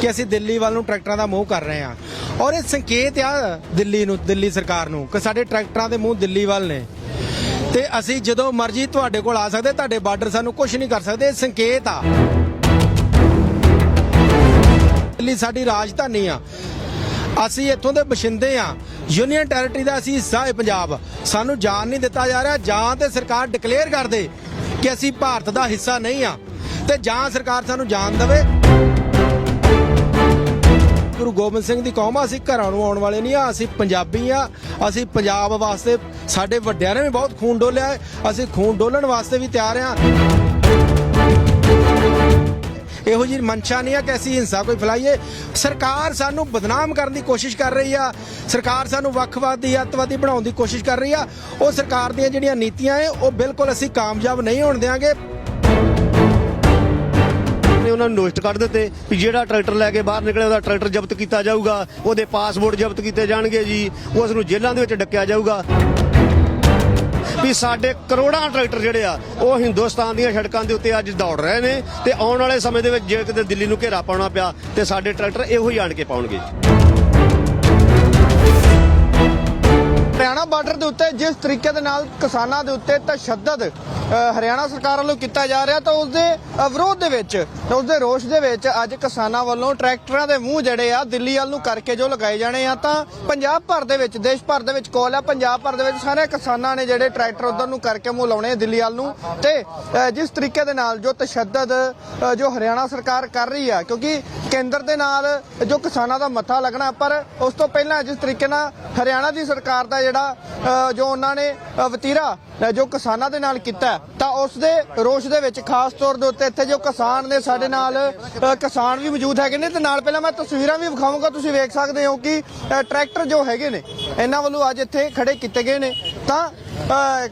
ਕਿ ਅਸੀਂ ਦਿੱਲੀ ਵੱਲ ਨੂੰ ਟਰੈਕਟਰਾਂ ਦਾ ਮੂੰਹ ਕਰ ਰਹੇ ਹਾਂ। ਔਰ ਇਹ ਸੰਕੇਤ ਆ ਦਿੱਲੀ ਨੂੰ, ਦਿੱਲੀ ਸਰਕਾਰ ਨੂੰ ਕਿ ਸਾਡੇ ਟਰੈਕਟਰਾਂ ਦੇ ਮੂੰਹ ਦਿੱਲੀ ਵੱਲ ਨੇ। ਤੇ ਅਸੀਂ ਜਦੋਂ ਮਰਜ਼ੀ ਤੁਹਾਡੇ ਕੋਲ ਆ ਸਕਦੇ, ਤੁਹਾਡੇ ਬਾਰਡਰ ਸਾਨੂੰ ਕੁਝ ਨਹੀਂ ਕਰ ਸਕਦੇ, ਇਹ ਸੰਕੇਤ ਆ। ਦਿੱਲੀ ਸਾਡੀ ਰਾਜਧਾਨੀ ਆ। ਅਸੀਂ ਇੱਥੋਂ ਦੇ ਬਸ਼ਿੰਦੇ ਆ। ਯੂਨੀਅਨ ਟੈਰੀਟਰੀ ਦਾ ਅਸੀਂ ਹਿੱਸਾ ਹੈ ਪੰਜਾਬ। ਸਾਨੂੰ ਜਾਣ ਨਹੀਂ ਦਿੱਤਾ ਜਾ ਰਿਹਾ, ਜਾਂ ਤੇ ਸਰਕਾਰ ਡਿਕਲੇਅਰ ਕਰ ਦੇ ਕਿ ਅਸੀਂ ਭਾਰਤ ਦਾ ਹਿੱਸਾ ਨਹੀਂ ਆ। ਤੇ ਜਾਂ ਸਰਕਾਰ ਸਾਨੂੰ ਜਾਣ ਦੇਵੇ। ਗੁਰੂ ਗੋਬਿੰਦ ਸਿੰਘ ਦੀ ਕੌਮ ਆ, ਅਸੀਂ ਘਰਾਂ ਨੂੰ ਆਉਣ ਵਾਲੇ ਨਹੀਂ ਆ, ਅਸੀਂ ਪੰਜਾਬੀ ਆ, ਅਸੀਂ ਪੰਜਾਬ ਵਾਸਤੇ ਸਾਡੇ ਵੱਡਿਆਂ ਨੇ ਵੀ ਬਹੁਤ ਖੂਨ ਡੋਲਿਆ ਹੈ, ਅਸੀਂ ਖੂਨ ਡੋਲਣ ਵਾਸਤੇ ਵੀ ਤਿਆਰ ਆ। ਇਹੋ ਜਿਹੀ ਮਨਸ਼ਾ ਨਹੀਂ ਆ ਕਿ ਅਸੀਂ ਹਿੰਸਾ ਕੋਈ ਫੈਲਾਈਏ। ਸਰਕਾਰ ਸਾਨੂੰ ਬਦਨਾਮ ਕਰਨ ਦੀ ਕੋਸ਼ਿਸ਼ ਕਰ ਰਹੀ ਆ। ਸਰਕਾਰ ਸਾਨੂੰ ਵੱਖਵਾਦੀ ਅੱਤਵਾਦੀ ਬਣਾਉਣ ਦੀ ਕੋਸ਼ਿਸ਼ ਕਰ ਰਹੀ ਆ। ਉਹ ਸਰਕਾਰ ਦੀਆਂ ਜਿਹੜੀਆਂ ਨੀਤੀਆਂ ਹੈ, ਉਹ ਬਿਲਕੁਲ ਅਸੀਂ ਕਾਮਯਾਬ ਨਹੀਂ ਹੋਣ ਦੇਵਾਂਗੇ ਨੇ ਉਹਨਾਂ ਨੂੰ ਨੋਟਿਸ ਕੱਢ ਦਿੱਤੇ ਵੀ ਜਿਹੜਾ ਟਰੈਕਟਰ ਲੈ ਕੇ ਬਾਹਰ ਨਿਕਲੇ ਉਹਦਾ ਟਰੈਕਟਰ ਜ਼ਬਤ ਕੀਤਾ ਜਾਊਗਾ। ਉਹਦੇ ਪਾਸਪੋਰਟ ਜ਼ਬਤ ਕੀਤੇ ਜਾਣਗੇ ਜੀ। ਉਸ ਨੂੰ ਜੇਲ੍ਹਾਂ ਦੇ ਵਿੱਚ ਡੱਕਿਆ ਜਾਊਗਾ। ਵੀ ਸਾਡੇ ਕਰੋੜਾਂ ਟਰੈਕਟਰ ਜਿਹੜੇ ਆ, ਉਹ ਹਿੰਦੁਸਤਾਨ ਦੀਆਂ ਸੜਕਾਂ ਦੇ ਉੱਤੇ ਅੱਜ ਦੌੜ ਰਹੇ ਨੇ ਤੇ ਆਉਣ ਵਾਲੇ ਸਮੇਂ ਦੇ ਵਿੱਚ ਜੇ ਕਿਤੇ ਦਿੱਲੀ ਨੂੰ ਘੇਰਾ ਪਾਉਣਾ ਪਿਆ, ਤੇ ਸਾਡੇ ਟਰੈਕਟਰ ਇਹੋ ਹੀ ਆਣ ਕੇ ਪਾਉਣਗੇ। ਹਰਿਆਣਾ ਬਾਰਡਰ ਦੇ ਉੱਤੇ ਜਿਸ ਤਰੀਕੇ ਦੇ ਨਾਲ ਕਿਸਾਨਾਂ ਦੇ ਉੱਤੇ ਤਸ਼ੱਦਦ ਹਰਿਆਣਾ ਸਰਕਾਰ ਵੱਲੋਂ ਕੀਤਾ ਜਾ ਰਿਹਾ ਤਾਂ ਉਸ ਦੇ ਵਿਰੋਧ ਦੇ ਵਿੱਚ ਉਸ ਦੇ ਰੋਸ਼ ਦੇ ਵਿੱਚ ਅੱਜ ਕਿਸਾਨਾਂ ਵੱਲੋਂ ਟਰੈਕਟਰਾਂ ਦੇ ਮੂੰਹ ਜਿਹੜੇ ਆ ਦਿੱਲੀ ਵੱਲ ਨੂੰ ਕਰਕੇ ਜੋ ਲਗਾਏ ਜਾਣੇ ਆ ਤਾਂ ਪੰਜਾਬ ਭਰ ਦੇ ਵਿੱਚ, ਦੇਸ਼ ਭਰ ਦੇ ਵਿੱਚ ਕੋਲ ਆ, ਪੰਜਾਬ ਭਰ ਦੇ ਵਿੱਚ ਸਾਰੇ ਕਿਸਾਨਾਂ ਨੇ ਜਿਹੜੇ ਟਰੈਕਟਰ ਉਧਰ ਨੂੰ ਕਰਕੇ ਮੂੰਹ ਲਾਉਣੇ ਦਿੱਲੀ ਵੱਲ ਨੂੰ ਤੇ ਜਿਸ ਤਰੀਕੇ ਦੇ ਨਾਲ ਜੋ ਤਸ਼ੱਦਦ ਜੋ ਹਰਿਆਣਾ ਸਰਕਾਰ ਕਰ ਰਹੀ ਆ, ਕਿਉਂਕਿ ਕੇਂਦਰ ਦੇ ਨਾਲ ਜੋ ਕਿਸਾਨਾਂ ਦਾ ਮੱਥਾ ਲੱਗਣਾ, ਪਰ ਉਸ ਤੋਂ ਪਹਿਲਾਂ ਜਿਸ ਤਰੀਕੇ ਨਾਲ ਹਰਿਆਣਾ ਦੀ ਸਰਕਾਰ ਦਾ ਜਿਹੜਾ ਜੋ ਉਹਨਾਂ ਨੇ ਵਤੀਰਾ ਜੋ ਕਿਸਾਨਾਂ ਦੇ ਨਾਲ ਕੀਤਾ ਤਾਂ ਉਸ ਦੇ ਰੋਸ਼ ਦੇ ਵਿੱਚ ਖਾਸ ਤੌਰ ਦੇ ਉੱਤੇ ਇੱਥੇ ਜੋ ਕਿਸਾਨ ਨੇ ਸਾਡੇ ਨਾਲ ਅ, ਕਿਸਾਨ ਵੀ ਮੌਜੂਦ ਹੈਗੇ ਨੇ ਤੇ ਨਾਲ ਪਹਿਲਾਂ ਮੈਂ ਤਸਵੀਰਾਂ ਵੀ ਵਿਖਾਵਾਂਗਾ ਤੁਸੀਂ ਵੇਖ ਸਕਦੇ ਹੋ ਕਿ ਟਰੈਕਟਰ ਜੋ ਹੈਗੇ ਨੇ ਇਹਨਾਂ ਵੱਲੋਂ ਅੱਜ ਇੱਥੇ ਖੜੇ ਕੀਤੇ ਗਏ ਨੇ। ਤਾਂ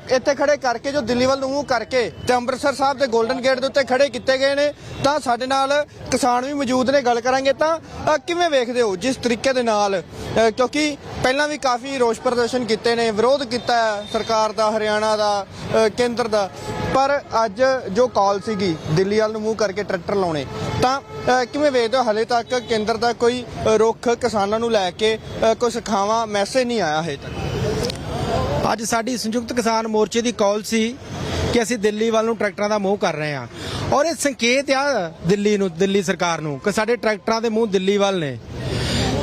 ਇੱਥੇ ਖੜੇ ਕਰਕੇ ਜੋ ਦਿੱਲੀ ਵੱਲ ਨੂੰ ਮੂੰਹ ਕਰਕੇ ਤੇ ਅੰਮ੍ਰਿਤਸਰ ਸਾਹਿਬ ਦੇ 골ਡਨ ਗੇਟ ਦੇ ਉੱਤੇ ਖੜੇ ਕੀਤੇ ਗਏ ਨੇ ਤਾਂ ਸਾਡੇ ਨਾਲ ਕਿਸਾਨ ਵੀ ਮੌਜੂਦ ਨੇ ਗੱਲ ਕਰਾਂਗੇ ਤਾਂ ਕਿਵੇਂ ਵੇਖਦੇ ਹੋ ਜਿਸ ਤਰੀਕੇ ਦੇ ਨਾਲ ਕਿਉਂਕਿ ਪਹਿਲਾਂ ਵੀ ਕਾਫੀ ਰੋਸ ਪ੍ਰਦਰਸ਼ਨ ਕੀਤੇ ਨੇ ਵਿਰੋਧ ਕੀਤਾ ਹੈ ਸਰਕਾਰ ਦਾ ਹਰਿਆਣਾ ਦਾ ਕੇਂਦਰ ਦਾ ਪਰ ਅੱਜ ਜੋ ਕਾਲ ਸੀਗੀ ਦਿੱਲੀ ਵੱਲ ਨੂੰ ਮੂੰਹ ਕਰਕੇ ਟਰੈਕਟਰ ਲਾਉਣੇ ਤਾਂ ਕਿਵੇਂ ਵੇਖਦੇ ਹੋ ਹਲੇ ਤੱਕ ਕੇਂਦਰ ਦਾ ਕੋਈ ਅ, ਰੁਖ ਕਿਸਾਨਾਂ ਨੂੰ ਲੈ ਕੇ ਕੋਈ ਸਿਖਾਵਾਂ ਮੈਸੇਜ ਨਹੀਂ ਆਇਆ ਹੈ ਤੱਕ? ਅੱਜ ਸਾਡੀ ਸੰਯੁਕਤ ਕਿਸਾਨ ਮੋਰਚੇ ਦੀ ਕਾਲ ਸੀ ਕਿ ਅਸੀਂ ਦਿੱਲੀ ਵੱਲ ਨੂੰ ਟਰੈਕਟਰਾਂ ਦਾ ਮੂੰਹ ਕਰ ਰਹੇ ਹਾਂ। ਔਰ ਇਹ ਸੰਕੇਤ ਆ ਦਿੱਲੀ ਨੂੰ, ਦਿੱਲੀ ਸਰਕਾਰ ਨੂੰ ਕਿ ਸਾਡੇ ਟਰੈਕਟਰਾਂ ਦੇ ਮੂੰਹ ਦਿੱਲੀ ਵੱਲ ਨੇ।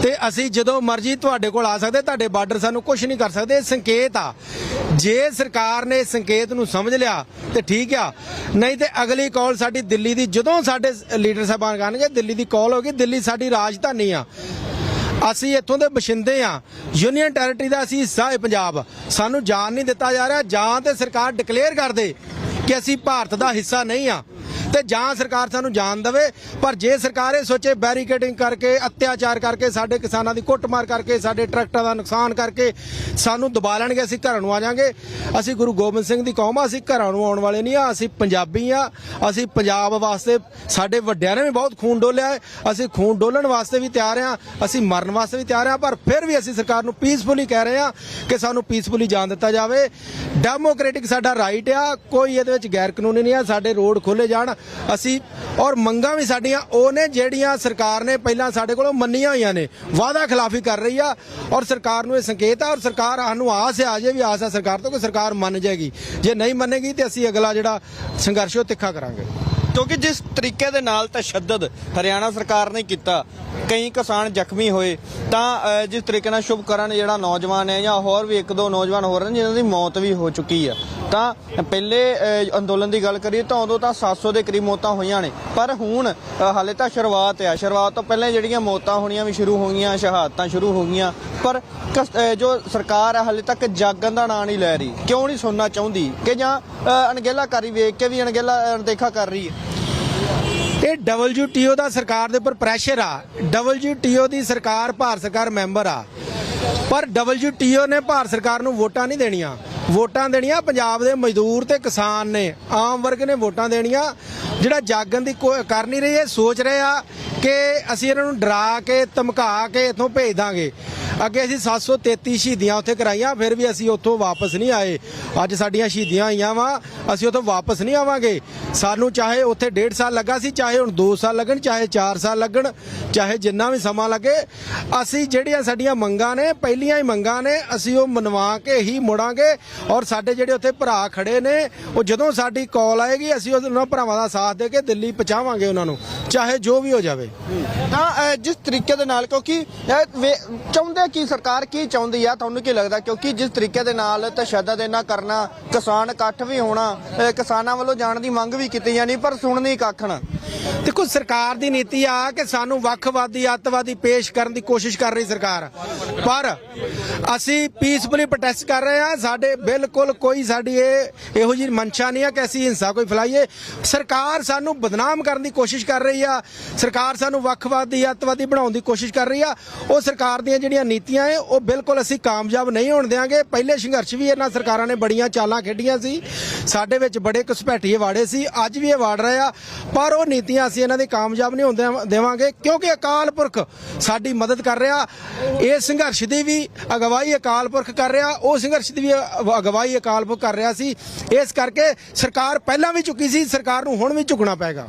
ਤੇ ਅਸੀਂ ਜਦੋਂ ਮਰਜ਼ੀ ਤੁਹਾਡੇ ਕੋਲ ਆ ਸਕਦੇ, ਤੁਹਾਡੇ ਬਾਰਡਰ ਸਾਨੂੰ ਕੁਝ ਨਹੀਂ ਕਰ ਸਕਦੇ। ਇਹ ਸੰਕੇਤ ਆ। ਜੇ ਸਰਕਾਰ ਨੇ ਸੰਕੇਤ ਨੂੰ ਸਮਝ ਲਿਆ, ਤੇ ਠੀਕ ਆ। ਨਹੀਂ ਤੇ ਅਗਲੀ ਕਾਲ ਸਾਡੀ ਦਿੱਲੀ ਦੀ, ਜਦੋਂ ਸਾਡੇ ਲੀਡਰ ਸਾਹਿਬਾਨ ਕਰਨਗੇ, ਦਿੱਲੀ ਦੀ ਕਾਲ ਹੋਗੀ ਦਿੱਲੀ ਸਾਡੀ ਰਾਜਧਾਨੀ ਆ। ਅਸੀਂ ਇੱਥੋਂ ਦੇ ਬਸ਼ਿੰਦੇ ਆ। ਯੂਨੀਅਨ ਟੈਰੀਟਰੀ ਦਾ ਅਸੀਂ ਹਿੱਸਾ ਹੈ ਪੰਜਾਬ। ਸਾਨੂੰ ਜਾਣ ਨਹੀਂ ਦਿੱਤਾ ਜਾ ਰਿਹਾ। ਜਾਂ ਤੇ ਸਰਕਾਰ ਡਿਕਲੇਅਰ ਕਰ ਦੇ ਕਿ ਅਸੀਂ ਭਾਰਤ ਦਾ ਹਿੱਸਾ ਨਹੀਂ ਆ। ਤੇ ਜਾਂ ਸਰਕਾਰ ਸਾਨੂੰ ਜਾਣ ਦੇਵੇ, ਪਰ ਜੇ ਸਰਕਾਰ ਇਹ ਸੋਚੇ ਬੈਰੀਕੇਡਿੰਗ ਕਰਕੇ, ਅਤਿਆਚਾਰ ਕਰਕੇ, ਸਾਡੇ ਕਿਸਾਨਾਂ ਦੀ ਕੁੱਟਮਾਰ ਕਰਕੇ, ਸਾਡੇ ਟਰੈਕਟਰਾਂ ਦਾ ਨੁਕਸਾਨ ਕਰਕੇ ਸਾਨੂੰ ਦਬਾ ਲੈਣਗੇ, ਅਸੀਂ ਘਰਾਂ ਨੂੰ ਆ ਜਾਾਂਗੇ। ਅਸੀਂ ਗੁਰੂ ਗੋਬਿੰਦ ਸਿੰਘ ਦੀ ਕੌਮ ਆ, ਅਸੀਂ ਘਰਾਂ ਨੂੰ ਆਉਣ ਵਾਲੇ ਨਹੀਂ ਆ, ਅਸੀਂ ਪੰਜਾਬੀ ਆ, ਅਸੀਂ ਪੰਜਾਬ ਵਾਸਤੇ ਸਾਡੇ ਵੱਡਿਆਂ ਨੇ ਵੀ ਬਹੁਤ ਖੂਨ ਡੋਲਿਆ ਹੈ। ਅਸੀਂ ਖੂਨ ਡੋਲਣ ਵਾਸਤੇ ਵੀ ਤਿਆਰ ਆ, ਅਸੀਂ ਮਰਨ ਵਾਸਤੇ ਵੀ ਤਿਆਰ ਆ, ਪਰ ਫਿਰ ਵੀ ਅਸੀਂ ਸਰਕਾਰ ਨੂੰ ਪੀਸਫੁਲੀ ਕਹਿ ਰਹੇ ਆ ਕਿ ਸਾਨੂੰ ਪੀਸਫੁਲੀ ਜਾਣ ਦਿੱਤਾ ਜਾਵੇ। ਡੈਮੋਕ੍ਰੈਟਿਕ ਸਾਡਾ ਰਾਈਟ ਆ, ਕੋਈ ਇਹਦੇ ਵਿੱਚ ਗੈਰ ਕਾਨੂੰਨੀ ਨਹੀਂ ਆ, ਸਾਡੇ ਰੋਡ ਖੋਲੇ ਜਾਣ ਅਸੀਂ ਔਰ ਮੰਗਾਂ ਵੀ ਸਾਡੀਆਂ ਉਹ ਨੇ ਜਿਹੜੀਆਂ ਸਰਕਾਰ ਨੇ ਪਹਿਲਾਂ ਸਾਡੇ ਕੋਲੋਂ ਮੰਨੀਆਂ ਹੋਈਆਂ ਨੇ, ਵਾਅਦਾ ਖਿਲਾਫੀ ਕਰ ਰਹੀ ਆ। ਔਰ ਸਰਕਾਰ ਨੂੰ ਇਹ ਸੰਕੇਤ ਆ, ਔਰ ਸਰਕਾਰ ਸਾਨੂੰ ਆਸ ਹੈ, ਅਜੇ ਵੀ ਆਸ ਹੈ ਸਰਕਾਰ ਤੋਂ ਕਿ ਸਰਕਾਰ ਮੰਨ ਜਾਏਗੀ। ਜੇ ਨਹੀਂ ਮੰਨੇਗੀ ਤੇ ਅਸੀਂ ਅਗਲਾ ਜਿਹੜਾ ਸੰਘਰਸ਼ ਉਹ ਤਿੱਖਾ ਕਰਾਂਗੇ। ਕਿਉਂਕਿ ਜਿਸ ਤਰੀਕੇ ਦੇ ਨਾਲ ਤਸ਼ੱਦਦ ਹਰਿਆਣਾ ਸਰਕਾਰ ਨੇ ਕੀਤਾ ਕਈ ਕਿਸਾਨ ਜ਼ਖਮੀ ਹੋਏ ਤਾਂ ਜਿਸ ਤਰੀਕੇ ਨਾਲ ਸ਼ੁਭਕਰਨ ਜਿਹੜਾ ਨੌਜਵਾਨ ਹੈ ਜਾਂ ਹੋਰ ਵੀ ਇੱਕ ਦੋ ਨੌਜਵਾਨ ਹੋਰ ਨੇ ਜਿਨ੍ਹਾਂ ਦੀ ਮੌਤ ਵੀ ਹੋ ਚੁੱਕੀ ਆ। ਤਾਂ ਪਹਿਲੇ ਅੰਦੋਲਨ ਦੀ ਗੱਲ ਕਰੀਏ ਤਾਂ ਉਦੋਂ ਤਾਂ 700 ਦੇ ਕਰੀਬ ਮੌਤਾਂ ਹੋਈਆਂ ਨੇ। ਪਰ ਹੁਣ ਹਾਲੇ ਤਾਂ ਸ਼ੁਰੂਆਤ ਆ। ਸ਼ੁਰੂਆਤ ਤੋਂ ਪਹਿਲਾਂ ਜਿਹੜੀਆਂ ਮੌਤਾਂ ਹੋਣੀਆਂ ਵੀ ਸ਼ੁਰੂ ਹੋ ਗਈਆਂ ਸ਼ਹਾਦਤਾਂ ਸ਼ੁਰੂ ਹੋ ਗਈਆਂ। ਪਰ ਜੋ ਸਰਕਾਰ ਹੈ ਹਾਲੇ ਤੱਕ ਜਾਗਣ ਦਾ ਨਾਂ ਨਹੀਂ ਲੈ ਰਹੀ। ਕਿਉਂ ਨਹੀਂ ਸੁਣਨਾ ਚਾਹੁੰਦੀ? ਕਿ ਜਾਂ ਅ, ਅਣਗਹਿਲਾਕਾਰੀ ਵੇਖ ਕੇ ਵੀ ਅਣਗਹਿਲਾ ਅਣਦੇਖਾ ਕਰ ਰਹੀ ਹੈ। WTO ਦਾ ਸਰਕਾਰ ਦੇ ਉੱਪਰ ਪ੍ਰੈਸ਼ਰ ਆ। WTO ਦੀ ਸਰਕਾਰ ਭਾਰਤ ਸਰਕਾਰ ਮੈਂਬਰ ਆ। ਪਰ WTO ਨੇ ਭਾਰਤ ਸਰਕਾਰ ਨੂੰ ਵੋਟਾਂ ਨਹੀਂ ਦੇਣੀਆਂ। ਵੋਟਾਂ ਦੇਣੀਆਂ ਪੰਜਾਬ ਦੇ ਮਜ਼ਦੂਰ ਤੇ ਕਿਸਾਨ ਨੇ। ਆਮ ਵਰਗ ਨੇ ਵੋਟਾਂ ਦੇਣੀਆਂ। ਜਿਹੜਾ ਜਾਗਣ ਦੀ ਕੋ- ਕਰ ਨਹੀਂ ਰਹੀ ਇਹ, ਸੋਚ ਰਹੇ ਆ ਕਿ ਅਸੀਂ ਇਹਨਾਂ ਨੂੰ ਡਰਾ ਕੇ, ਧਮਕਾ ਕੇ ਇੱਥੋਂ ਭੇਜ ਦਾਂਗੇ। ਅੱਗੇ ਅਸੀਂ 733 ਸ਼ਹੀਦੀਆਂ ਉੱਥੇ ਕਰਾਈਆਂ ਫਿਰ ਵੀ ਅਸੀਂ ਉੱਥੋਂ ਵਾਪਸ ਨਹੀਂ ਆਏ। ਅੱਜ ਸਾਡੀਆਂ ਸ਼ਹੀਦੀਆਂ ਆਈਆਂ ਵਾ ਅਸੀਂ ਉੱਥੋਂ ਵਾਪਸ ਨਹੀਂ ਆਵਾਂਗੇ। ਸਾਨੂੰ ਚਾਹੇ ਉੱਥੇ 1.5 ਸਾਲ ਲੱਗਾ ਸੀ ਚਾਹੇ ਹੁਣ 2 ਸਾਲ ਲੱਗਣ ਚਾਹੇ 4 ਸਾਲ ਲੱਗਣ ਚਾਹੇ ਜਿੰਨਾ ਵੀ ਸਮਾਂ ਲੱਗੇ ਅਸੀਂ ਜਿਹੜੀਆਂ ਸਾਡੀਆਂ ਮੰਗਾਂ ਨੇ ਪਹਿਲੀਆਂ ਹੀ ਮੰਗਾਂ ਨੇ ਅਸੀਂ ਉਹ ਮਨਵਾ ਕੇ ਹੀ ਮੁੜਾਂਗੇ ਔਰ ਸਾਡੇ ਜਿਹੜੇ ਉੱਥੇ ਭਰਾ ਖੜੇ ਨੇ ਉਹ ਜਦੋਂ ਸਾਡੀ ਕਾਲ ਆਏਗੀ ਅਸੀਂ ਉਹਨਾਂ ਭਰਾਵਾਂ ਦਾ ਸਾਥ ਦੇ ਕੇ ਦਿੱਲੀ ਪਹੁੰਚਾਵਾਂਗੇ ਉਹਨਾਂ ਨੂੰ ਚਾਹੇ ਜੋ ਵੀ ਹੋ ਜਾਵੇ। ਤਾਂ ਅ, ਜਿਸ ਤਰੀਕੇ ਦੇ ਨਾਲ ਕਿਉਂਕਿ ਇਹ ਵੇ- ਚਾਹੁੰਦੇ ਕੀ ਸਰਕਾਰ ਕੀ ਚਾਹੁੰਦੀ ਆ, ਤੁਹਾਨੂੰ ਕੀ ਲੱਗਦਾ? ਕਿਉਂਕਿ ਜਿਸ ਤਰੀਕੇ ਦੇ ਨਾਲ ਤਸ਼ੱਦਦ ਇਹਨਾਂ ਕਰਨਾ, ਕਿਸਾਨ ਇਕੱਠ ਵੀ ਹੋਣਾ ਕਿਸਾਨਾਂ ਵੱਲੋਂ ਜਾਣ ਦੀ ਮੰਗ ਵੀ ਕੀਤੀ ਜਾਣੀ, ਪਰ ਸੁਣਨੀ ਕੱਖ ਨਾ। ਦੇਖੋ, ਸਰਕਾਰ ਦੀ ਨੀਤੀ ਆ ਕਿ ਸਾਨੂੰ ਵੱਖਵਾਦੀ ਅੱਤਵਾਦੀ ਪੇਸ਼ ਕਰਨ ਦੀ ਕੋਸ਼ਿਸ਼ ਕਰ ਰਹੀ ਸਰਕਾਰ। ਪਰ ਅਸੀਂ ਪੀਸਫੁਲੀ ਪ੍ਰੋਟੈਸਟ ਕਰ ਰਹੇ ਹਾਂ। ਸਾਡੇ ਬਿਲਕੁਲ ਕੋਈ ਸਾਡੀ ਇਹ ਇਹੋ ਜਿਹੀ ਮਨਸ਼ਾ ਨਹੀਂ ਆ ਕਿ ਅਸੀਂ ਹਿੰਸਾ ਕੋਈ ਫੈਲਾਈਏ। ਸਰਕਾਰ ਸਾਨੂੰ ਬਦਨਾਮ ਕਰਨ ਦੀ ਕੋਸ਼ਿਸ਼ ਕਰ ਰਹੀ ਆ। ਸਰਕਾਰ ਸਾਨੂੰ ਵੱਖਵਾਦੀ ਅੱਤਵਾਦੀ ਬਣਾਉਣ ਦੀ ਕੋਸ਼ਿਸ਼ ਕਰ ਰਹੀ ਆ। ਉਹ ਸਰਕਾਰ ਦੀਆਂ ਜਿਹੜੀਆਂ ਨੀਤੀਆਂ ਏ ਉਹ ਬਿਲਕੁਲ ਅਸੀਂ ਕਾਮਯਾਬ ਨਹੀਂ ਹੋਣ ਦੇਵਾਂਗੇ ਪਹਿਲੇ ਸੰਘਰਸ਼ ਵੀ ਇਹਨਾਂ ਸਰਕਾਰਾਂ ਨੇ ਬੜੀਆਂ ਚਾਲਾਂ ਖੇਡੀਆਂ ਸੀ। ਸਾਡੇ ਵਿੱਚ ਬੜੇ ਘੁਸਪੈਠੀਏ ਵਾੜੇ ਸੀ। ਅੱਜ ਵੀ ਇਹ ਵਾੜ ਰਹੇ ਆ। ਪਰ ਉਹ ਨੀਤੀਆਂ ਅਸੀਂ ਇਹਨਾਂ ਦੀ ਕਾਮਯਾਬ ਨਹੀਂ ਹੁੰਦੇ ਦੇਵਾਂਗੇ, ਕਿਉਂਕਿ ਅਕਾਲ ਪੁਰਖ ਸਾਡੀ ਮਦਦ ਕਰ ਰਿਹਾ। ਇਹ ਸੰਘਰਸ਼ ਦੀ ਵੀ ਅਗਵਾਈ ਅਕਾਲ ਪੁਰਖ ਕਰ ਰਿਹਾ, ਉਹ ਸੰਘਰਸ਼ ਦੀ ਵੀ ਅਗਵਾਈ ਅਕਾਲ ਪੁਰਖ ਕਰ ਰਿਹਾ ਸੀ। ਇਸ ਕਰਕੇ ਸਰਕਾਰ ਪਹਿਲਾਂ ਵੀ ਚੁੱਕੀ ਸੀ, ਸਰਕਾਰ ਨੂੰ ਹੁਣ ਵੀ ਝੁਕਣਾ ਪਏਗਾ।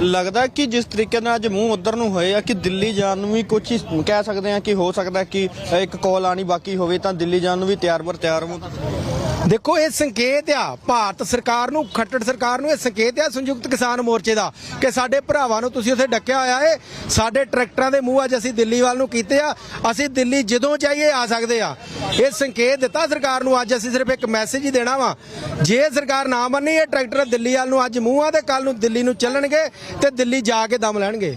ਲੱਗਦਾ ਕਿ ਜਿਸ ਤਰੀਕੇ ਨਾਲ ਅੱਜ ਮੂੰਹ ਉਧਰ ਨੂੰ ਹੋਏ ਆ ਕਿ ਦਿੱਲੀ ਜਾਣ ਨੂੰ ਵੀ ਕੁਝ ਕਹਿ ਸਕਦੇ ਆ ਕਿ ਹੋ ਸਕਦਾ ਕਿ ਇੱਕ ਕਾਲ ਆਣੀ ਬਾਕੀ ਹੋਵੇ ਤਾਂ ਦਿੱਲੀ ਜਾਣ ਨੂੰ ਵੀ ਤਿਆਰ ਬਰ ਤਿਆਰ ਹੋ ਦੇਖੋ, ਇਹ ਸੰਕੇਤ ਆ। ਭਾਰਤ ਸਰਕਾਰ ਨੂੰ, ਖੱਟੜ ਸਰਕਾਰ ਨੂੰ ਇਹ ਸੰਕੇਤ ਆ ਸੰਯੁਕਤ ਕਿਸਾਨ ਮੋਰਚੇ ਦਾ ਕਿ ਸਾਡੇ ਭਰਾਵਾਂ ਨੂੰ ਤੁਸੀਂ ਉੱਥੇ ਡੱਕਿਆ ਹੋਇਆ ਏ। ਸਾਡੇ ਟਰੈਕਟਰਾਂ ਦੇ ਮੂੰਹ ਅੱਜ ਅਸੀਂ ਦਿੱਲੀ ਵੱਲ ਨੂੰ ਕੀਤੇ ਆ। ਅਸੀਂ ਦਿੱਲੀ ਜਦੋਂ ਚਾਹੀਏ ਆ ਸਕਦੇ ਆ। ਇਹ ਸੰਕੇਤ ਦਿੱਤਾ ਸਰਕਾਰ ਨੂੰ। ਅੱਜ ਅਸੀਂ ਸਿਰਫ ਇੱਕ ਮੈਸੇਜ ਹੀ ਦੇਣਾ ਵਾ। ਜੇ ਸਰਕਾਰ ਨਾ ਮੰਨੀ, ਇਹ ਟਰੈਕਟਰ ਦਿੱਲੀ ਵੱਲ ਨੂੰ ਅੱਜ ਮੂੰਹ ਆ ਤੇ ਕੱਲ ਨੂੰ ਦਿੱਲੀ ਨੂੰ ਚੱਲਣਗੇ ਤੇ ਦਿੱਲੀ ਜਾ ਕੇ ਦਮ ਲੈਣਗੇ।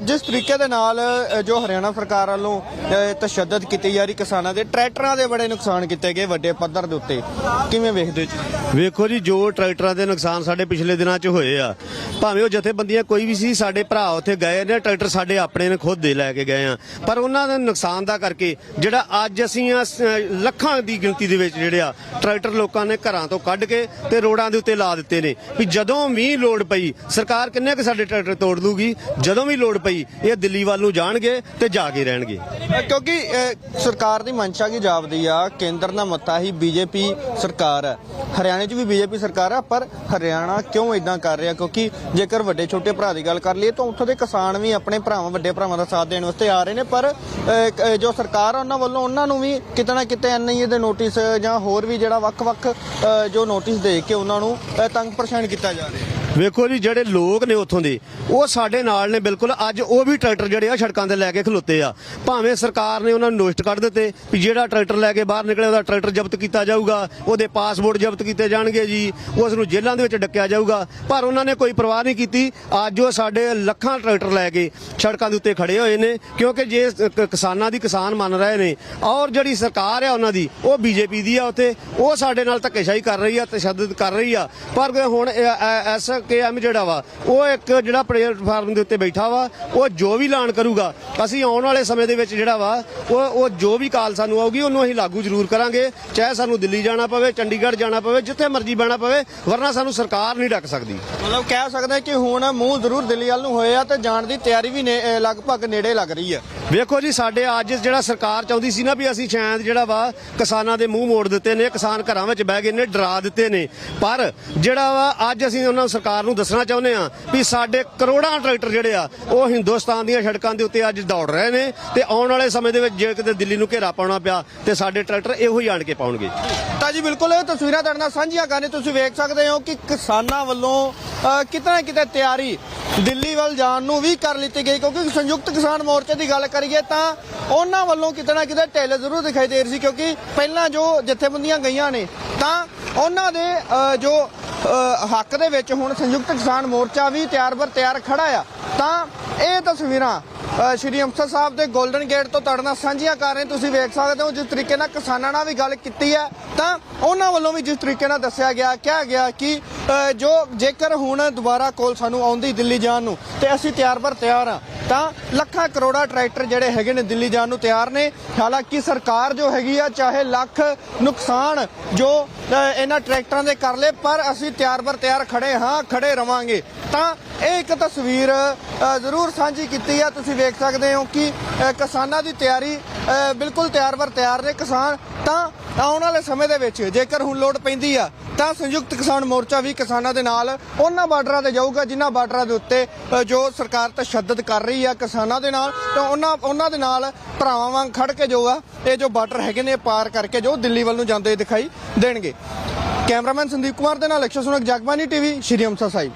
ਜਿਸ ਤਰੀਕੇ ਦੇ ਨਾਲ ਜੋ ਹਰਿਆਣਾ ਸਰਕਾਰ ਵੱਲੋਂ ਤਸ਼ੱਦਦ ਕੀਤੀ ਜਾ ਰਹੀ ਕਿਸਾਨਾਂ ਦੇ, ਟਰੈਕਟਰਾਂ ਦੇ ਬੜੇ ਨੁਕਸਾਨ ਕੀਤੇ ਗਏ ਵੱਡੇ ਪੱਧਰ ਦੇ ਉੱਤੇ। ਕਿਵੇਂ ਵੇਖਦੇ ਹੋ ਵੇਖੋ ਜੀ, ਜੋ ਟਰੈਕਟਰਾਂ ਦੇ ਨੁਕਸਾਨ ਸਾਡੇ ਪਿਛਲੇ ਦਿਨਾਂ 'ਚ ਹੋਏ ਆ, ਭਾਵੇਂ ਉਹ ਜਥੇਬੰਦੀਆਂ ਕੋਈ ਵੀ ਸੀ, ਸਾਡੇ ਭਰਾ ਉੱਥੇ ਗਏ ਨੇ, ਟਰੈਕਟਰ ਸਾਡੇ ਆਪਣੇ ਨੇ ਖੁਦ ਦੇ ਲੈ ਕੇ ਗਏ ਆ। ਪਰ ਉਹਨਾਂ ਦੇ ਨੁਕਸਾਨ ਦਾ ਕਰਕੇ, ਜਿਹੜਾ ਅੱਜ ਅਸੀਂ ਆ ਲੱਖਾਂ ਦੀ ਗਿਣਤੀ ਦੇ ਵਿੱਚ ਜਿਹੜੇ ਆ, ਟਰੈਕਟਰ ਲੋਕਾਂ ਨੇ ਘਰਾਂ ਤੋਂ ਕੱਢ ਕੇ ਤੇ ਰੋਡਾਂ ਦੇ ਉੱਤੇ ਲਾ ਦਿੱਤੇ ਨੇ। ਵੀ ਜਦੋਂ ਵੀ ਲੋੜ ਪਈ, ਸਰਕਾਰ ਕਿੰਨੇ ਕੁ ਸਾਡੇ ਟਰੈਕਟਰ ਤੋੜ ਦੂਗੀ ਜਦੋਂ ਵੀ ਲੋੜ ਪਈ? ਇਹ ਦਿੱਲੀ ਵੱਲ ਨੂੰ ਜਾਣਗੇ ਤੇ ਜਾ ਕੇ ਰਹਿਣਗੇ। ਕਿਉਂਕਿ ਸਰਕਾਰ ਦੀ ਮਨਸ਼ਾ ਕੀ ਜਾਪਦੀ ਆ? ਕੇਂਦਰ ਦਾ ਮੱਤਾ ਹੀ ਬੀਜੇਪੀ ਸਰਕਾਰ ਹੈ ਹਰਿਆਣੇ 'ਚ ਵੀ ਬੀਜੇਪੀ ਸਰਕਾਰ ਆ, ਪਰ ਹਰਿਆਣਾ ਕਿਉਂ ਇਦਾਂ ਕਰ ਰਿਹਾ? ਕਿਉਂਕਿ ਜੇਕਰ ਵੱਡੇ ਛੋਟੇ ਭਰਾ ਦੀ ਗੱਲ ਕਰ ਲਈਏ, ਤਾਂ ਉੱਥੋਂ ਦੇ ਕਿਸਾਨ ਵੀ ਆਪਣੇ ਭਰਾਵਾਂ, ਵੱਡੇ ਭਰਾਵਾਂ ਦਾ ਸਾਥ ਦੇਣ ਵਾਸਤੇ ਆ ਰਹੇ ਨੇ। ਪਰ ਜੋ ਸਰਕਾਰ ਆ, ਉਹਨਾਂ ਵੱਲੋਂ ਉਹਨਾਂ ਨੂੰ ਵੀ ਕਿਤੇ ਨਾ ਕਿਤੇ ਐਨਆਈਏ ਦੇ ਨੋਟਿਸ ਜਾਂ ਹੋਰ ਵੀ ਜਿਹੜਾ ਵੱਖ-ਵੱਖ ਜੋ ਨੋਟਿਸ ਦੇ ਕੇ ਉਹਨਾਂ ਨੂੰ ਤੰਗ ਪਰੇਸ਼ਾਨ ਕੀਤਾ ਜਾ ਰਿਹਾ। ਵੇਖੋ ਜੀ, ਜਿਹੜੇ ਲੋਕ ਨੇ ਉੱਥੋਂ ਦੇ, ਉਹ ਸਾਡੇ ਨਾਲ ਨੇ ਬਿਲਕੁਲ। ਅੱਜ ਉਹ ਵੀ ਟਰੈਕਟਰ ਜਿਹੜੇ ਆ ਸੜਕਾਂ ਤੇ ਲੈ ਕੇ ਖਲੋਤੇ ਆ। ਭਾਵੇਂ ਸਰਕਾਰ ਨੇ ਉਹਨਾਂ ਨੂੰ ਨੋਟਿਸ ਕੱਢ ਦਿੱਤੇ ਵੀ ਜਿਹੜਾ ਟਰੈਕਟਰ ਲੈ ਕੇ ਬਾਹਰ ਨਿਕਲੇ ਉਹਦਾ ਟਰੈਕਟਰ ਜ਼ਬਤ ਕੀਤਾ ਜਾਊਗਾ, ਉਹਦੇ ਪਾਸਪੋਰਟ ਜ਼ਬਤ ਕੀਤੇ ਜਾਣਗੇ ਜੀ, ਉਸ ਨੂੰ ਜੇਲ੍ਹਾਂ ਦੇ ਵਿੱਚ ਡੱਕਿਆ ਜਾਊਗਾ। ਪਰ ਉਹਨਾਂ ਨੇ ਕੋਈ ਪਰਵਾਹ ਨਹੀਂ ਕੀਤੀ। ਅੱਜ ਉਹ ਸਾਡੇ ਲੱਖਾਂ ਟਰੈਕਟਰ ਲੈ ਕੇ ਸੜਕਾਂ ਦੇ ਉੱਤੇ ਖੜੇ ਹੋਏ ਨੇ, ਕਿਉਂਕਿ ਜੇ ਕਿਸਾਨਾਂ ਦੀ ਕਿਸਾਨ ਮੰਨ ਰਹੇ ਨੇ, ਔਰ ਜਿਹੜੀ ਸਰਕਾਰ ਆ ਉਹਨਾਂ ਦੀ, ਉਹ ਬੀਜੇਪੀ ਦੀ ਆ ਉੱਥੇ, ਉਹ ਸਾਡੇ ਨਾਲ ਧੱਕੇਸ਼ਾਹੀ ਕਰ ਰਹੀ ਆ, ਤਸ਼ੱਦਦ ਕਰ ਰਹੀ ਆ। ਪਰ ਹੁਣ ਐਸ ਕੇ ਐਮ ਜਿਹੜਾ ਵਾ ਉਹ ਇੱਕ ਜਿਹੜਾ ਪਲੇਟਫਾਰਮ ਦੇ ਉੱਤੇ ਬੈਠਾ ਵਾ ਉਹ ਜੋ ਵੀ ਐਲਾਨ ਕਰੂਗਾ ਅਸੀਂ ਆਉਣ ਵਾਲੇ ਸਮੇਂ ਦੇ ਵਿੱਚ ਜਿਹੜਾ ਵਾ ਉਹ ਉਹ ਜੋ ਵੀ ਕਾਲ ਸਾਨੂੰ ਆਊਗੀ ਉਹਨੂੰ ਅਸੀਂ ਲਾਗੂ ਜ਼ਰੂਰ ਕਰਾਂਗੇ ਚਾਹੇ ਸਾਨੂੰ ਦਿੱਲੀ ਜਾਣਾ ਪਵੇ ਚੰਡੀਗੜ੍ਹ ਜਾਣਾ ਪਵੇ ਜਿੱਥੇ ਮਰਜ਼ੀ ਬਹਿਣਾ ਪਵੇ ਵਰਨਾ ਸਾਨੂੰ ਸਰਕਾਰ ਨਹੀਂ ਡੱਕ ਸਕਦੀ। ਮਤਲਬ ਕਹਿ ਸਕਦੇ ਕਿ ਹੁਣ ਮੂੰਹ ਜ਼ਰੂਰ ਦਿੱਲੀ ਵੱਲ ਨੂੰ ਹੋਏ ਆ ਤੇ ਜਾਣ ਦੀ ਤਿਆਰੀ ਵੀ ਲਗਭਗ ਨੇੜੇ ਲੱਗ ਰਹੀ ਆ। ਵੇਖੋ ਜੀ ਸਾਡੇ ਅੱਜ ਜਿਹੜਾ ਸਰਕਾਰ ਚਾਹੁੰਦੀ ਸੀ ਨਾ ਵੀ ਅਸੀਂ ਸ਼ਾਇਦ ਜਿਹੜਾ ਵਾ ਕਿਸਾਨਾਂ ਦੇ ਮੂੰਹ ਮੋੜ ਦਿੱਤੇ ਨੇ ਕਿਸਾਨ ਘਰਾਂ ਵਿੱਚ ਬਹਿ ਗਏ ਨੇ ਡਰਾ ਦਿੱਤੇ ਨੇ। ਪਰ ਜਿਹੜਾ ਵਾ ਅੱਜ ਅਸੀਂ ਉਹਨਾਂ ਨੂੰ ਸਰਕਾਰ ਨੂੰ ਦੱਸਣਾ ਚਾਹੁੰਦੇ ਆ ਵੀ ਸਾਡੇ ਕਰੋੜਾਂ ਟਰੈਕਟਰ ਜਿਹੜੇ ਆ ਉਹ ਹਿੰਦੁਸਤਾਨ ਦੀਆਂ ਸੜਕਾਂ ਦੇ ਉੱਤੇ ਅੱਜ ਦੌੜ ਰਹੇ ਨੇ ਤੇ ਆਉਣ ਵਾਲੇ ਸਮੇਂ ਦੇ ਵਿੱਚ ਜੇ ਕਿਤੇ ਦਿੱਲੀ ਨੂੰ ਘੇਰਾ ਪਾਉਣਾ ਪਿਆ ਤੇ ਸਾਡੇ ਟਰੈਕਟਰ ਇਹੋ ਹੀ ਆਣ ਕੇ ਪਾਉਣਗੇ। ਤਾਂ ਜੀ ਬਿਲਕੁਲ ਇਹ ਤਸਵੀਰਾਂ ਤੁਹਾਡੇ ਨਾਲ ਸਾਂਝੀਆਂ ਕਰਨੇ ਤੁਸੀਂ ਵੇਖ ਸਕਦੇ ਹੋ ਕਿ ਕਿਸਾਨਾਂ ਵੱਲੋਂ ਅ, ਕਿਤੇ ਨਾ ਕਿਤੇ ਤਿਆਰੀ ਦਿੱਲੀ ਵੱਲ ਜਾਣ ਨੂੰ ਵੀ ਕਰ ਲਿੱਤੀ ਗਈ ਕਿਉਂਕਿ ਸੰਯੁਕਤ ਕਿਸਾਨ ਮੋਰਚੇ ਦੀ ਗੱਲ ਕਰੀਏ ਤਾਂ ਉਹਨਾਂ ਵੱਲੋਂ ਕਿਤੇ ਨਾ ਕਿਤੇ ਢਿੱਲ ਜ਼ਰੂਰ ਦਿਖਾਈ ਦੇ ਰਹੀ ਸੀ ਕਿਉਂਕਿ ਪਹਿਲਾਂ ਜੋ ਜਥੇਬੰਦੀਆਂ ਗਈਆਂ ਨੇ ਤਾਂ ਉਹਨਾਂ ਦੇ ਅ, ਜੋ ਹੱਕ ਦੇ ਵਿੱਚ ਹੁਣ ਸੰਯੁਕਤ ਕਿਸਾਨ ਮੋਰਚਾ ਵੀ ਤਿਆਰ ਬਰ ਤਿਆਰ ਖੜਾ ਆ। ਤਾਂ ਇਹ ਤਸਵੀਰਾਂ ਸ਼੍ਰੀ ਅੰਮ੍ਰਿਤਸਰ ਸਾਹਿਬ ਦੇ 골ਡਨ ਗੇਟ ਤੋਂ ਤੁਹਾਡੇ ਨਾਲ ਸਾਂਝੀਆਂ ਕਰ ਰਹੇ ਤੁਸੀਂ ਵੇਖ ਸਕਦੇ ਹੋ ਜਿਸ ਤਰੀਕੇ ਨਾਲ ਕਿਸਾਨਾਂ ਨਾਲ ਵੀ ਗੱਲ ਕੀਤੀ ਹੈ। ਤਾਂ ਉਹਨਾਂ ਵੱਲੋਂ ਵੀ ਜਿਸ ਤਰੀਕੇ ਨਾਲ ਦੱਸਿਆ ਗਿਆ, ਕਿਹਾ ਗਿਆ ਕਿ ਜੋ ਜੇਕਰ ਹੁਣ ਦੁਬਾਰਾ ਕੋਲ ਸਾਨੂੰ ਆਉਂਦੀ ਦਿੱਲੀ ਜਾਣ ਨੂੰ, ਤੇ ਅਸੀਂ ਤਿਆਰ ਬਰ ਤਿਆਰ ਆ ਤਾਂ ਲੱਖਾਂ ਕਰੋੜਾਂ ਟਰੈਕਟਰ ਜਿਹੜੇ ਹੈਗੇ ਨੇ ਦਿੱਲੀ ਜਾਣ ਨੂੰ ਤਿਆਰ ਨੇ। ਹਾਲਾਂਕਿ ਸਰਕਾਰ ਜੋ ਹੈਗੀ ਆ, ਚਾਹੇ ਲੱਖ ਨੁਕਸਾਨ ਜੋ ਇਹਨਾਂ ਟਰੈਕਟਰਾਂ ਦੇ ਕਰ ਲੇ, ਪਰ ਅਸੀਂ ਤਿਆਰ ਬਰ ਤਿਆਰ ਖੜੇ ਹਾਂ, ਖੜੇ ਰਵਾਂਗੇ। ਤਾਂ ਇਹ ਇੱਕ ਤਸਵੀਰ ਜ਼ਰੂਰ ਸਾਂਝੀ ਕੀਤੀ ਆ। ਤੁਸੀਂ ਵੇਖ ਸਕਦੇ ਹੋ ਕਿ ਕਿਸਾਨਾਂ ਦੀ ਤਿਆਰੀ ਬਿਲਕੁਲ ਤਿਆਰ ਬਰ ਤਿਆਰ ਨੇ ਕਿਸਾਨ, ਤਾਂ ਆਉਣ ਵਾਲੇ ਸਮੇਂ ਦੇ ਵਿੱਚ ਜੇਕਰ ਹੁਣ ਲੋੜ ਪੈਂਦੀ ਆ, ਤਾਂ ਸੰਯੁਕਤ ਕਿਸਾਨ ਮੋਰਚਾ ਵੀ ਕਿਸਾਨਾਂ ਦੇ ਨਾਲ ਉਹਨਾਂ ਬਾਰਡਰਾਂ ਤੇ ਜਾਊਗਾ, ਜਿਨ੍ਹਾਂ ਬਾਰਡਰਾਂ ਦੇ ਉੱਤੇ ਜੋ ਸਰਕਾਰ ਤਸ਼ੱਦਦ ਕਰ ਰਹੀ ਆ ਕਿਸਾਨਾਂ ਦੇ ਨਾਲ, ਤਾਂ ਉਹਨਾਂ ਉਹਨਾਂ ਦੇ ਨਾਲ ਭਰਾਵਾਂ ਵਾਂਗ ਖੜ ਕੇ ਜੋ ਆ, ਇਹ ਜੋ ਬਾਰਡਰ ਹੈਗੇ ਨੇ ਪਾਰ ਕਰਕੇ ਜੋ ਦਿੱਲੀ ਵੱਲ ਨੂੰ ਜਾਂਦੇ ਦਿਖਾਈ ਦੇਣਗੇ। ਕੈਮਰਾਮੈਨ ਸੰਦੀਪ ਕੁਮਾਰ ਦੇ ਨਾਲ ਅਕਸ਼ਰ ਸੁਨਕ, ਜਗਬਾਨੀ ਟੀਵੀ, ਸ਼੍ਰੀ ਅੰਮ੍ਰਿਤਸਰ ਸਾਹਿਬ।